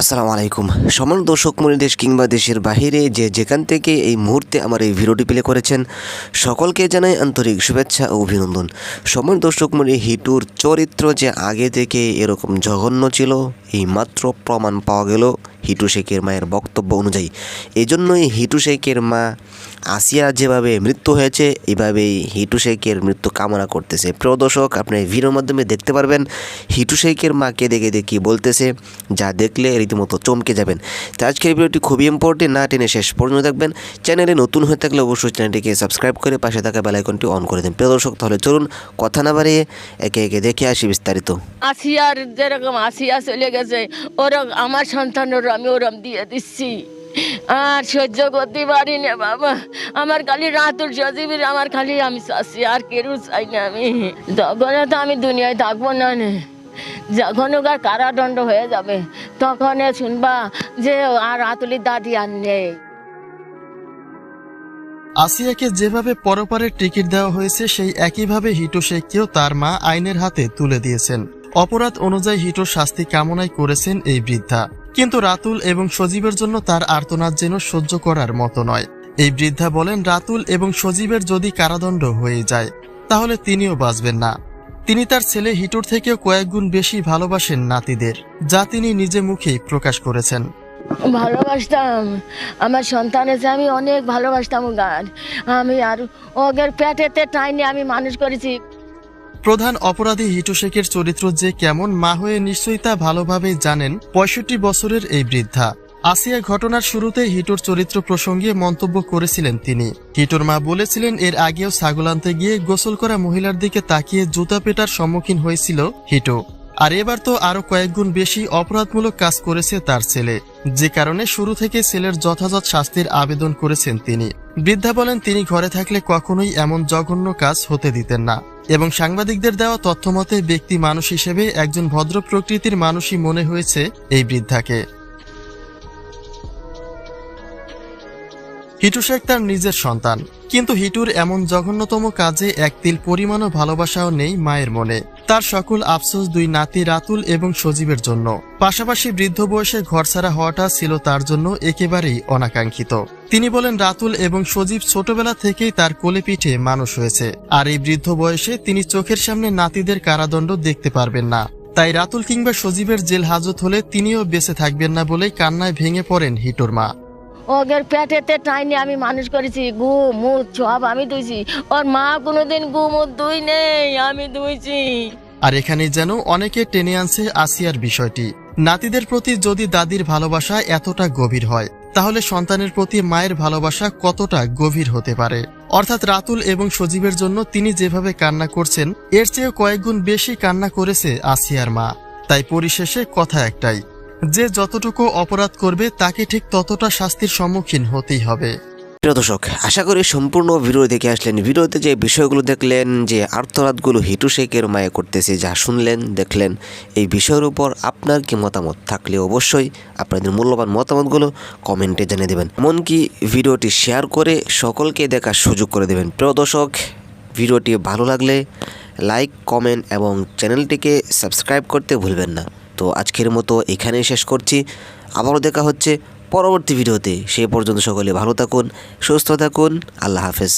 আসসালামু আলাইকুম। সমান দর্শক মনি দেশ কিংবা দেশের বাহিরে যে যেখান থেকে এই মুহূর্তে আমার এই ভিডিওটি প্লে করেছেন, সকলকে জানাই আন্তরিক শুভেচ্ছা ও অভিনন্দন। সমান দর্শক মনি হিটুর চরিত্র যে আগে থেকে এরকম জঘন্য ছিল, এই মাত্র প্রমাণ পাওয়া গেল হিটু শেখের মায়ের বক্তব্য অনুযায়ী। এই জন্যই হিটু শেখের মা আসিয়া যেভাবে মৃত্যু হয়েছে এইভাবেই হিটু শেখের মৃত্যু কামনা করতেছে। প্রিয় দর্শক, আপনি ভিডিওর মাধ্যমে দেখতে পারবেন, হিটু শেখের মাকে দেখে দেখে বলতেছে, যা দেখলে রীতিমতো চমকে যাবেন। তো আজকের ভিডিওটি খুবই ইম্পর্টেন্ট না টেনে শেষ পর্যন্ত দেখবেন। চ্যানেলে নতুন হয়ে থাকলে অবশ্যই চ্যানেলটিকে সাবস্ক্রাইব করে পাশে থাকা বেলাইকনটি অন করে দিন। প্রিয় দর্শক, তাহলে চলুন কথা না বাড়িয়ে একে একে দেখে আসি বিস্তারিত। আসিয়ার যেরকম আসিয়া চলে গেছে ওরকম আমার সন্তানের আমি ওরম দিয়ে দিচ্ছি। আর সহ্য করতে পারি না, বাবা। আমার খালি রাতুর সজীবীর, আমার খালি আমি চাচ্ছি আর কেউ চাই না আমি। তখন তো আমি দুনিয়ায় থাকব না। যখন ওগার কারাদণ্ড হয়ে যাবে তখন শুনবা যে আর আতুলির দাদি আর নেই। আসিয়াকে যেভাবে পরপারের টিকিট দেওয়া হয়েছে, সেই একইভাবে হিটু শেখকেও তার মা আইনের হাতে তুলে দিয়েছেন। অপরাধ অনুযায়ী হিটোর শাস্তি কামনাই করেছেন এই বৃদ্ধা। কিন্তু রাতুল এবং সজীবের জন্য তার আর্তনাদ যেন সহ্য করার মতো নয়। এই বৃদ্ধা বলেন, রাতুল এবং সজীবের যদি কারাদণ্ড হয়ে যায়, তাহলে তিনিও বাঁচবেন না। তিনি তার ছেলে হিটুর থেকেও কয়েক গুণ বেশি ভালোবাসেন নাতিদের যা তিনি নিজে মুখেই প্রকাশ করেছেন। ভালোবাসতাম। আমার সন্তানের চেয়ে আমি অনেক ভালোবাসতাম গান। আমি আর ওগের পেটেতে টাইনে আমি মানুষ করেছি। প্রধান অপরাধী হিটু শেখের চরিত্র যে কেমন মা হয়ে নিশ্চয়ই তা ভালোভাবেই জানেন পঁয়ষট্টি বছরের এই বৃদ্ধা। আসিয়া ঘটনার শুরুতে হিটুর চরিত্র প্রসঙ্গে মন্তব্য করেছিলেন তিনি। হিটুর মা বলেছিলেন, এর আগেও ছাগল আনতে গিয়ে গোসল করা মহিলার দিকে তাকিয়ে জুতা পেটার সম্মুখীন হয়েছিল হিটু। আর এবার তো আরও কয়েকগুণ বেশি অপরাধমূলক কাজ করেছে তার ছেলে। যে কারণে শুরু থেকে ছেলের যথাযথ শাস্তির আবেদন করেছেন তিনি। বৃদ্ধা বলেন, তিনি ঘরে থাকলে কখনোই এমন জঘন্য কাজ হতে দিতেন না। এবং সাংবাদিকদের দেওয়া তথ্যমতে ব্যক্তি মানুষ হিসেবে একজন ভদ্র প্রকৃতির মানুষই মনে হয়েছে এই বৃদ্ধাকে। হিটু শেখ তার নিজের সন্তান। কিন্তু হিটুর এমন জঘন্যতম কাজে এক তিল পরিমাণও ভালোবাসাও নেই মায়ের মনে। তার সকল আফসোস দুই নাতি রাতুল এবং সজীবের জন্য। পাশাপাশি বৃদ্ধ বয়সে ঘরছাড়া হওয়াটা ছিল তার জন্য একেবারেই অনাকাঙ্ক্ষিত। তিনি বলেন, রাতুল এবং সজীব ছোটবেলা থেকেই তার কোলে পিঠে মানুষ হয়েছে। আর এই বৃদ্ধ বয়সে তিনি চোখের সামনে নাতিদের কারাদণ্ড দেখতে পারবেন না। তাই রাতুল কিংবা সজীবের জেল হাজত হলে তিনিও বেঁচে থাকবেন না বলেই কান্নায় ভেঙে পড়েন হিটুর মা। ওগের পেটেতে টাইনে, আমি মানুষ করেছি, গু, মুখ, সব আমি ধুইছি। ওর মা কোনোদিন গু, মুখ দুই নেই, আমি ধুইছি। আর এখানে যেন অনেকে টেনে আনছে আসিয়ার বিষয়টি। নাতিদের প্রতি যদি দাদির ভালোবাসা এতটা গভীর হয়, তাহলে সন্তানের প্রতি মায়ের ভালোবাসা কতটা গভীর হতে পারে? অর্থাৎ রাতুল এবং সজীবের জন্য তিনি যেভাবে কান্না করছেন, এর চেয়েও কয়েকগুণ বেশি কান্না করেছে আসিয়ার মা। তাই পরিশেষে কথা একটাই যে যতটুকু অপরাধ করবে, তাকে ঠিক ততটা শাস্তির সম্মুখীন হতেই হবে। দর্শক, আশা করি সম্পূর্ণ ভিডিও দেখে আসলেন। ভিডিওতে যে বিষয়গুলো দেখলেন, যে আর্তরাতগুলো হিটু শেখের মায়ে করতেছে, যা শুনলেন, দেখলেন, এই বিষয়ের উপর আপনার কি মতামত থাকলে অবশ্যই আপনাদের মূল্যবান মতামতগুলো কমেন্টে জানিয়ে দেবেন। এমনকি ভিডিওটি শেয়ার করে সকলকে দেখার সুযোগ করে দেবেন। প্রিয় দর্শক, ভিডিওটি ভালো লাগলে লাইক, কমেন্ট এবং চ্যানেলটিকে সাবস্ক্রাইব করতে ভুলবেন না। তো আজকের মতো এখানেই শেষ করছি। আবারও দেখা হচ্ছে পরবর্তী ভিডিওতে। সেই পর্যন্ত সকলে ভালো থাকুন, সুস্থ থাকুন, আল্লাহ হাফেজ।